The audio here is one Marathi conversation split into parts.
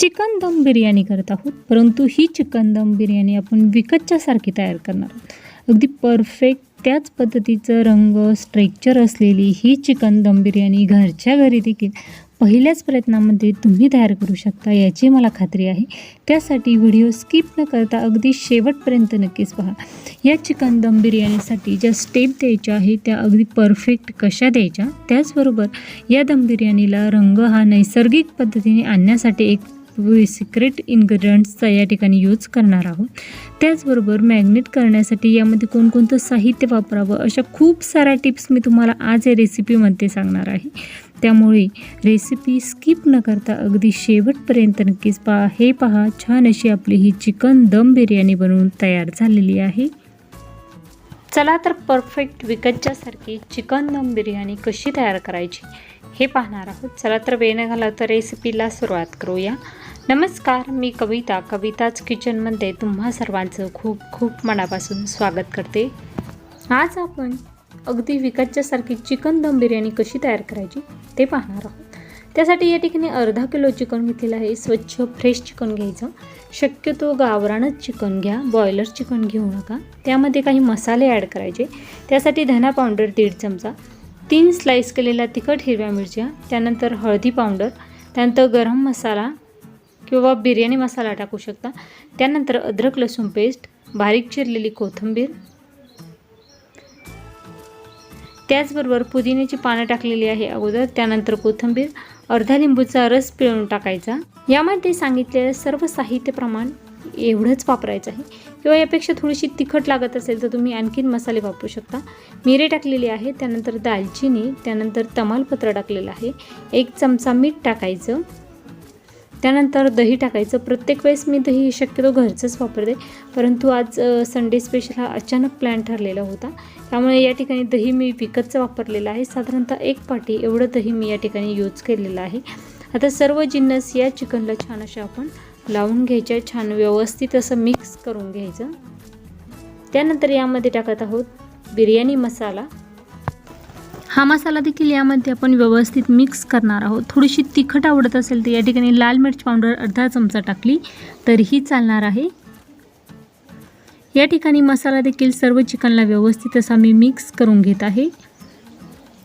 चिकन दम बिर्याणी करत आहोत. परंतु ही चिकन दम बिर्याणी आपण विकतच्यासारखी तयार करणार आहोत. अगदी परफेक्ट त्याच पद्धतीचं रंग स्ट्रेक्चर असलेली ही चिकन दम बिर्याणी घरच्या घरी देखील पहिल्याच प्रयत्नामध्ये तुम्ही तयार करू शकता याची मला खात्री आहे. त्यासाठी व्हिडिओ स्किप न करता अगदी शेवटपर्यंत नक्कीच पहा. या चिकन दम बिर्याणीसाठी ज्या स्टेप द्यायच्या आहेत त्या अगदी परफेक्ट कशा द्यायच्या? त्याचबरोबर या दम बिर्याणीला रंग हा नैसर्गिक पद्धतीने आणण्यासाठी एक सिक्रेट इन्ग्रेडियंट्सचा या ठिकाणी यूज करणार आहोत. त्याचबरोबर मॅग्नेट करण्यासाठी यामध्ये कोणकोणतं साहित्य वापरावं अशा खूप साऱ्या टिप्स मी तुम्हाला आज या रेसिपीमध्ये सांगणार आहे. त्यामुळे रेसिपी स्किप न करता अगदी शेवटपर्यंत नक्कीच पहा. हे पहा छान अशी आपली ही चिकन दम बिर्याणी बनवून तयार झालेली आहे. चला तर परफेक्ट विकतच्यासारखी चिकन दम बिर्याणी कशी तयार करायची हे पाहणार आहोत. चला तर वेळ न घाला तर रेसिपीला सुरुवात करूया. नमस्कार मी कविता. कविताच किचनमध्ये तुम्हा सर्वांचं खूप खूप मनापासून स्वागत करते. आज आपण अगदी विकतच्यासारखी चिकन दम बिर्याणी कशी तयार करायची ते पाहणार आहोत. त्यासाठी या ठिकाणी अर्धा किलो चिकन घेतलेलं आहे. स्वच्छ फ्रेश चिकन घ्यायचं. शक्यतो गावरानच चिकन घ्या. बॉयलर चिकन घेऊ नका. त्यामध्ये काही मसाले ॲड करायचे. त्यासाठी धना पावडर दीड चमचा तीन स्लाईस केलेल्या तिखट हिरव्या मिरच्या त्यानंतर हळदी पावडर त्यानंतर गरम मसाला किंवा बिर्याणी मसाला टाकू शकता. त्यानंतर अद्रक लसूण पेस्ट बारीक चिरलेली कोथिंबीर. त्याचबरोबर पुदिन्याची पानं टाकलेली आहे अगोदर. त्यानंतर कोथिंबीर अर्धा लिंबूचा रस पिळून टाकायचा. यामध्ये सांगितलेलं सर्व साहित्य प्रमाण एवढंच वापरायचं आहे. किंवा यापेक्षा थोडीशी तिखट लागत असेल तर तुम्ही आणखीन मसाले वापरू शकता. मिरे टाकलेली आहे. त्यानंतर दालचिनी त्यानंतर तमालपत्र टाकलेलं आहे. एक चमचा मीठ टाकायचं. त्यानंतर दही टाकायचं. प्रत्येक वेळेस मी दही शक्यतो घरचंच वापरते. परंतु आज संडे स्पेशल हा अचानक प्लॅन ठरलेला होता. त्यामुळे या ठिकाणी दही मी विकतचं वापरलेलं आहे. साधारणतः एक पाटी एवढं दही मी या ठिकाणी यूज केलेलं आहे. आता सर्व जिन्नस या चिकनला छान अशा आपण लावून घ्यायच्या. छान व्यवस्थित असं मिक्स करून घ्यायचं. त्यानंतर यामध्ये टाकत आहोत बिर्याणी मसाला. हा मसाला देखील यामध्ये आपण व्यवस्थित मिक्स करणार आहोत. थोडीशी तिखट आवडत असेल तर या ठिकाणी लाल मिरच पावडर अर्धा चमचा टाकली तरीही चालणार आहे. या ठिकाणी मसाला देखील सर्व चिकनला व्यवस्थित असा मी मिक्स करून घेत आहे.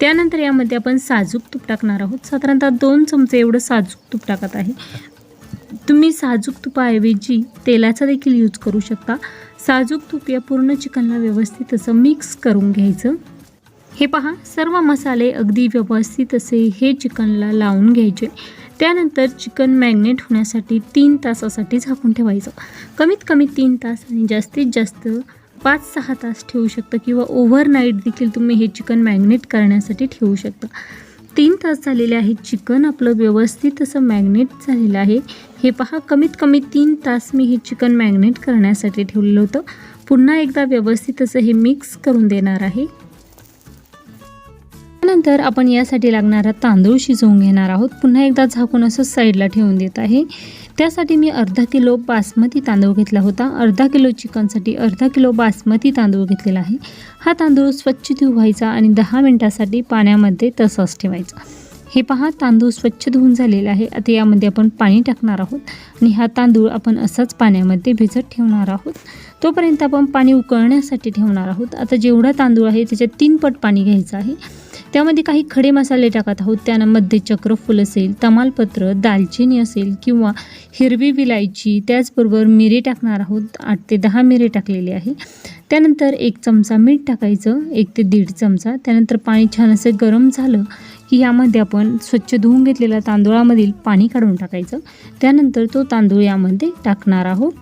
त्यानंतर यामध्ये आपण साजूक तूप टाकणार आहोत. साधारणतः दोन चमचे एवढं साजूक तूप टाकत आहे. तुम्ही साजूक तुपाऐवजी तेलाचा देखील यूज करू शकता. साजूक तूप या पूर्ण चिकनला व्यवस्थित असं मिक्स करून घ्यायचं. हे पहा सर्व मसाले अगदी व्यवस्थित असे हे चिकनला लावून घ्यायचे. त्यानंतर चिकन मॅग्नेट होण्यासाठी तीन तासासाठी झाकून ठेवायचं. कमीत कमी तीन तास आणि जास्तीत जास्त पाच सहा तास ठेवू शकता किंवा ओव्हरनाईट देखील तुम्ही हे चिकन मॅग्नेट करण्यासाठी ठेवू शकता. तीन तास झालेले आहे चिकन आपलं व्यवस्थित असं मॅग्नेट झालेलं आहे. हे पहा कमीत कमी तीन तास मी हे चिकन मॅग्नेट करण्यासाठी ठेवलेलं होतं. पुन्हा एकदा व्यवस्थित असं हे मिक्स करून देणार आहे. त्यानंतर आपण यासाठी लागणारा तांदूळ शिजवून घेणार आहोत. पुन्हा एकदा झाकून असं साईडला ठेवून देत आहे. त्यासाठी मी अर्धा किलो बासमती तांदूळ घेतला होता. अर्धा किलो चिकनसाठी अर्धा किलो बासमती तांदूळ घेतलेला आहे. हा तांदूळ स्वच्छ धुवायचा आणि दहा मिनटासाठी पाण्यामध्ये तसाच ठेवायचा. हे पहा तांदूळ स्वच्छ धुवून झालेला आहे. आता यामध्ये आपण पाणी टाकणार आहोत आणि हा तांदूळ आपण असाच पाण्यामध्ये भिजत ठेवणार आहोत. तोपर्यंत आपण पाणी उकळण्यासाठी ठेवणार आहोत. आता जेवढा तांदूळ आहे त्याच्यात तीन पट पाणी घ्यायचं आहे. त्यामध्ये काही खडे मसाले टाकत आहोत. त्यामध्ये चक्रफूल असेल तमालपत्र दालचिनी असेल किंवा हिरवी विलायची त्याचबरोबर मिरे टाकणार आहोत. आठ ते दहा मिरे टाकलेले आहे. त्यानंतर एक चमचा मीठ टाकायचं एक ते दीड चमचा. त्यानंतर पाणी छान असं गरम झालं की यामध्ये आपण स्वच्छ धुवून घेतलेल्या तांदूळामधील पाणी काढून टाकायचं. त्यानंतर तो तांदूळ यामध्ये टाकणार आहोत.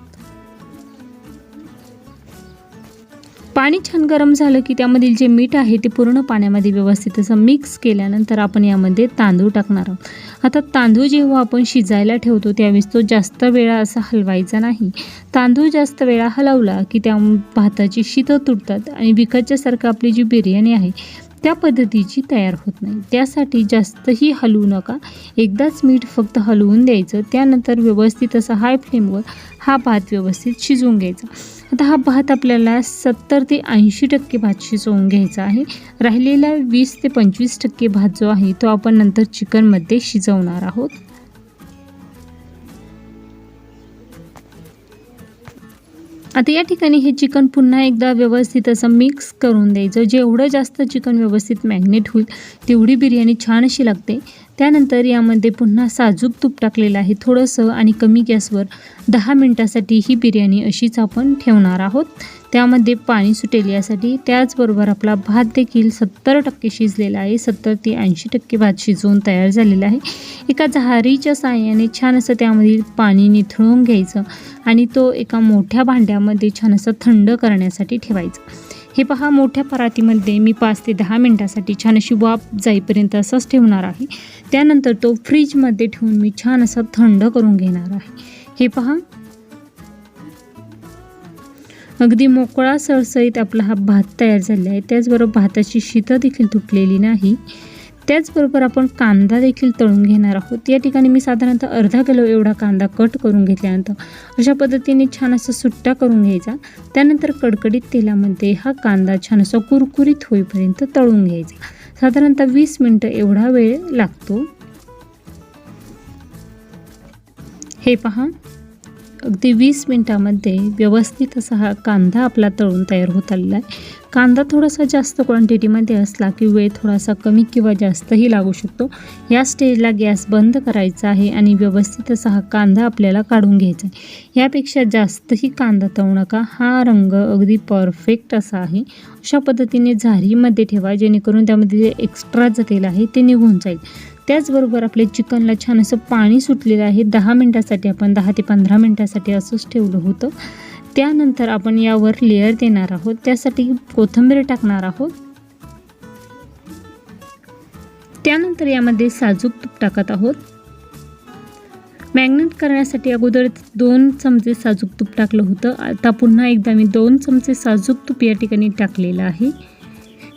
पाणी छान गरम झालं की त्यामधील जे मीठ आहे ते पूर्ण पाण्यामध्ये व्यवस्थित असं मिक्स केल्यानंतर आपण यामध्ये तांदूळ टाकणार आहोत. आता तांदूळ जेव्हा आपण शिजायला ठेवतो त्यावेळेस तो जास्त वेळा असा हलवायचा नाही. तांदूळ जास्त वेळा हलवला की त्या भाताची शीतं तुटतात आणि विकतच्यासारखं आपली जी बिर्याणी आहे त्या पद्धतीची तयार होत नाही. त्यासाठी जास्तही हलवू नका. एकदाच मीठ फक्त हलवून द्यायचं त्यानंतर व्यवस्थित असं हाय फ्लेमवर हा भात व्यवस्थित शिजवून घ्यायचा. आता हा भात आपल्याला सत्तर ते ऐंशी टक्के भात शिजवून घ्यायचा आहे. राहिलेला वीस ते पंचवीस टक्के भात जो आहे तो आपण नंतर चिकनमध्ये शिजवणार आहोत. आता या ठिकाणी हे चिकन पुन्हा एकदा व्यवस्थित असं मिक्स करून द्यायचं. जेवढं जास्त चिकन व्यवस्थित मॅग्नेट होईल तेवढी बिर्याणी छान अशी लागते. त्यानंतर यामध्ये पुन्हा साजूक तूप टाकलेलं आहे थोडंसं आणि कमी गॅसवर दहा मिनटासाठी ही बिर्याणी अशीच आपण ठेवणार आहोत. त्यामध्ये पाणी सुटेल यासाठी. त्याचबरोबर आपला भात देखील सत्तर टक्के शिजलेला आहे. सत्तर ते ऐंशी टक्के भात शिजवून तयार झालेला आहे. एका झारीच्या साह्याने छान असं त्यामधील पाणी निथळून घ्यायचं आणि तो एका मोठ्या भांड्यामध्ये छान असं थंड करण्यासाठी ठेवायचं. हे पहा मोठ्या परातीमध्ये मी पाच ते दहा मिनटासाठी छान अशी वाफ जाईपर्यंत असंच ठेवणार आहे. त्यानंतर तो फ्रीजमध्ये ठेवून मी छान असा थंड करून घेणार आहे. हे पहा. अगदी मोकळा सळसळीत आपला हा भात तयार झाला आहे. त्याचबरोबर भाताची शीतं देखील तुटलेली नाही. त्याचबरोबर आपण कांदा देखील तळून घेणार आहोत. या ठिकाणी मी साधारणतः अर्धा किलो एवढा कांदा कट करून घेतल्यानंतर अशा पद्धतीने छान असं सुट्टा करून घ्यायचा. त्यानंतर कडकडीत तेलामध्ये हा कांदा छान असा कुरकुरीत होईपर्यंत तळून घ्यायचा. साधारणतः वीस मिनटं एवढा वेळ लागतो. हे पहा. अगदी वीस मिनटामध्ये व्यवस्थित असा हा कांदा आपला तळून तयार होत आलेला आहे. कांदा थोडासा जास्त क्वांटिटीमध्ये असला की वेळ थोडासा कमी किंवा जास्तही लागू शकतो. या स्टेजला गॅस बंद करायचा आहे आणि व्यवस्थित असा हा कांदा आपल्याला काढून घ्यायचा आहे. यापेक्षा जास्तही कांदा तळू नका. हा रंग अगदी परफेक्ट असा आहे. अशा पद्धतीने झारीमध्ये ठेवा जेणेकरून त्यामध्ये जे एक्स्ट्राचं तेल आहे ते निघून जाईल. त्याचबरोबर आपल्या चिकनला छान असं पाणी सुटलेलं आहे. दहा मिनटासाठी आपण दहा ते पंधरा मिनटासाठी असंच ठेवलं होतं. त्यानंतर आपण यावर लेअर देणार आहोत. त्यासाठी कोथिंबीर टाकणार आहोत. त्यानंतर यामध्ये साजूक तूप टाकत आहोत. मॅग्नेट करण्यासाठी अगोदर दोन चमचे साजूक तूप टाकलं होतं. आता पुन्हा एकदा मी दोन चमचे साजूक तूप या ठिकाणी टाकलेलं आहे.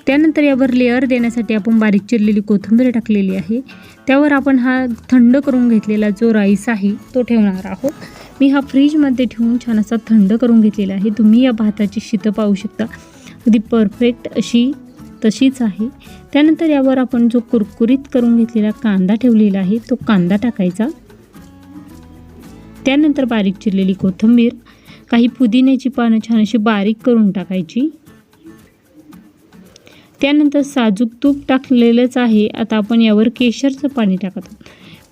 त्यानंतर यावर लेअर देण्यासाठी आपण बारीक चिरलेली कोथिंबीर टाकलेली आहे. त्यावर आपण हा थंड करून घेतलेला जो राईस आहे तो ठेवणार आहोत. मी हा फ्रीजमध्ये ठेवून छान असा थंड करून घेतलेला आहे. तुम्ही या भाताची शीतं पाहू शकता. अगदी परफेक्ट अशी तशीच आहे. त्यानंतर यावर आपण जो कुरकुरीत करून घेतलेला कांदा ठेवलेला आहे तो कांदा टाकायचा. त्यानंतर बारीक चिरलेली कोथिंबीर काही पुदिन्याची पानं छान अशी बारीक करून टाकायची. त्यानंतर साजूक तूप टाकलेलंच आहे. आता आपण यावर केशरचं पाणी टाकत आहोत.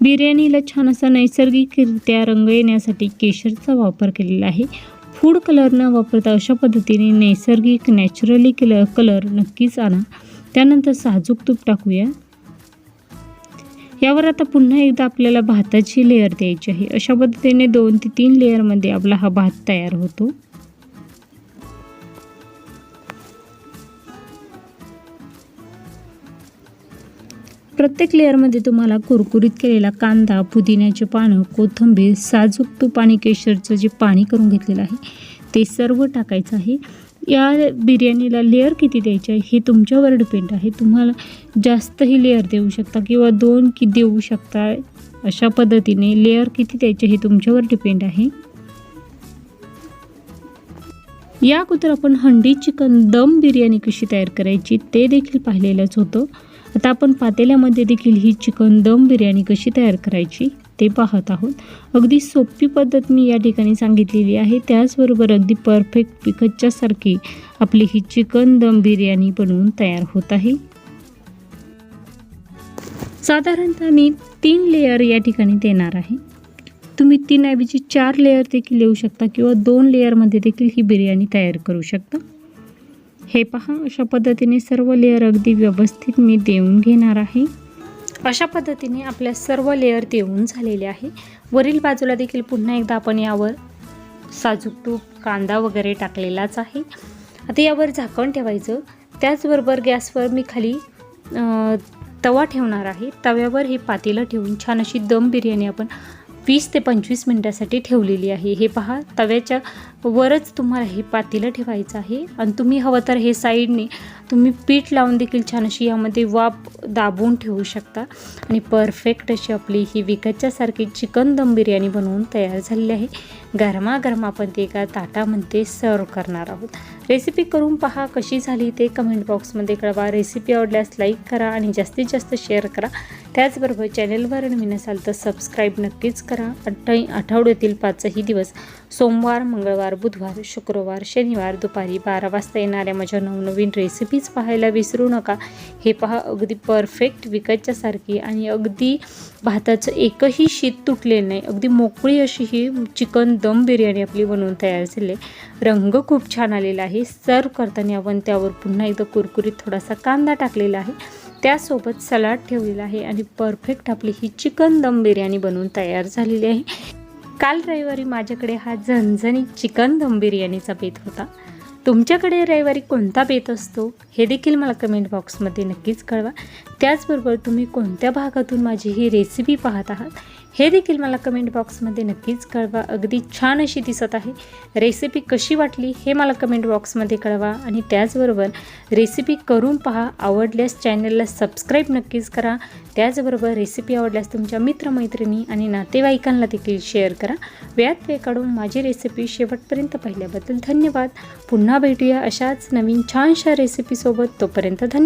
बिर्याणीला छान असा नैसर्गिकरित्या रंग येण्यासाठी केशरचा वापर केलेला आहे. फूड कलर न वापरता अशा पद्धतीने नैसर्गिक नॅचरली कलर कलर नक्कीच आणा. त्यानंतर साजूक तूप टाकूया. यावर आता पुन्हा एकदा आपल्याला भाताची लेअर द्यायची आहे. अशा पद्धतीने दोन ते तीन लेअरमध्ये आपला हा भात तयार होतो. प्रत्येक लेअरमध्ये तुम्हाला कुरकुरीत केलेला कांदा पुदिन्याचे पानं कोथिंबीर साजूक तूप आणि केशरचं जे पाणी करून घेतलेलं आहे ते सर्व टाकायचं आहे. या बिर्याणीला लेअर किती द्यायचे आहे हे तुमच्यावर डिपेंड आहे. तुम्हाला जास्तही लेअर देऊ शकता किंवा दोन की देऊ शकता अशा पद्धतीने लेअर किती द्यायचे हे तुमच्यावर डिपेंड आहे. या अगोदर आपण हंडी चिकन दम बिर्याणी कशी तयार करायची ते देखील पाहिलेलंच होतं. आता आपण पातेल्यामध्ये देखील ही चिकन दम बिर्याणी कशी तयार करायची ते पाहत आहोत. अगदी सोपी पद्धत मी या ठिकाणी सांगितलेली आहे. त्याचबरोबर अगदी परफेक्ट पिकच्च्यासारखी आपली ही चिकन दम बिर्याणी बनवून तयार होत आहे. साधारणतः मी तीन लेयर या ठिकाणी देणार आहे. तुम्ही तीनऐवजी चार लेयर देखील येऊ शकता किंवा दोन लेयरमध्ये देखील ही बिर्याणी तयार करू शकता. हे पहा अशा पद्धतीने सर्व लेअर अगदी व्यवस्थित मी देऊन घेणार आहे. अशा पद्धतीने आपल्या सर्व लेअर देऊन झालेले आहे. वरील बाजूला देखील पुन्हा एकदा आपण यावर साजूक तूप कांदा वगैरे टाकलेलाच आहे. आता यावर झाकण ठेवायचं. त्याचबरोबर गॅसवर मी खाली तवा ठेवणार आहे. तव्यावर हे पातेलं ठेवून छान अशी दम बिर्याणी आपण वीस ते पंचवीस मिनटासाठी ठेवलेली आहे. हे पहा तव्याच्या वरच तुम्हाला हे पातेलं ठेवायचं आहे. आणि तुम्ही हवं तर हे साईडने तुम्ही पीठ लावून देखील छान अशी यामध्ये वाप दाबून ठेवू शकता. आणि परफेक्ट अशी आपली ही विकतच्यासारखी चिकन दम बिर्याणी बनवून तयार झालेली आहे. गरमागरम आपण ते एका ताटामध्ये सर्व करणार आहोत. रेसिपी करून पहा कशी झाली ते कमेंट बॉक्समध्ये कळवा. रेसिपी आवडल्यास लाईक करा आणि जास्तीत जास्त शेअर करा. त्याचबरोबर चॅनेलवर नवीन असाल तर सबस्क्राईब नक्कीच करा. अठ्ठा आठवड्यातील पाचही दिवस. सोमवार मंगळवार बुधवार शुक्रवार शनिवार दुपारी बारा वाजता येणाऱ्या माझ्या नवनवीन रेसिपीज पाहायला विसरू नका. हे पहा अगदी परफेक्ट विकतच्यासारखी आणि अगदी भाताचं एकही शीत तुटलेलं नाही. अगदी मोकळी अशी ही चिकन दम बिर्याणी आपली बनवून तयार झाली. रंग खूप छान आलेला आहे. आहे सर्व करताना आपण त्यावर पुन्हा एकदा कुरकुरीत थोडासा कांदा टाकलेला आहे. त्यासोबत सलाड ठेवलेला आहे आणि परफेक्ट आपली ही चिकन दम बिर्याणी बनवून तयार झालेली आहे. काल रविवारी माझ्याकडे हा झणझणीत चिकन दम बिर्याणीचा बेत होता. तुमच्याकडे रविवारी कोणता बेत असतो हे देखील मला कमेंट बॉक्समध्ये नक्कीच कळवा. त्याचबरोबर तुम्ही कोणत्या भागातून माझी ही रेसिपी पाहत आहात हे देखील मला कमेंट बॉक्समध्ये नक्कीच कळवा. अगदी छान अशी दिसत आहे. रेसिपी कशी वाटली हे मला कमेंट बॉक्समध्ये कळवा. आणि त्याचबरोबर रेसिपी करून पहा. आवडल्यास चॅनलला सबस्क्राईब नक्कीच करा. त्याचबरोबर रेसिपी आवडल्यास तुमच्या मित्रमैत्रिणी आणि नातेवाईकांना देखील शेअर करा. वेळात वेळ काढून माझी रेसिपी शेवटपर्यंत पाहिल्याबद्दल धन्यवाद. पुन्हा भेटूया अशाच नवीन छानशा रेसिपीसोबत तोपर्यंत धन्यवाद.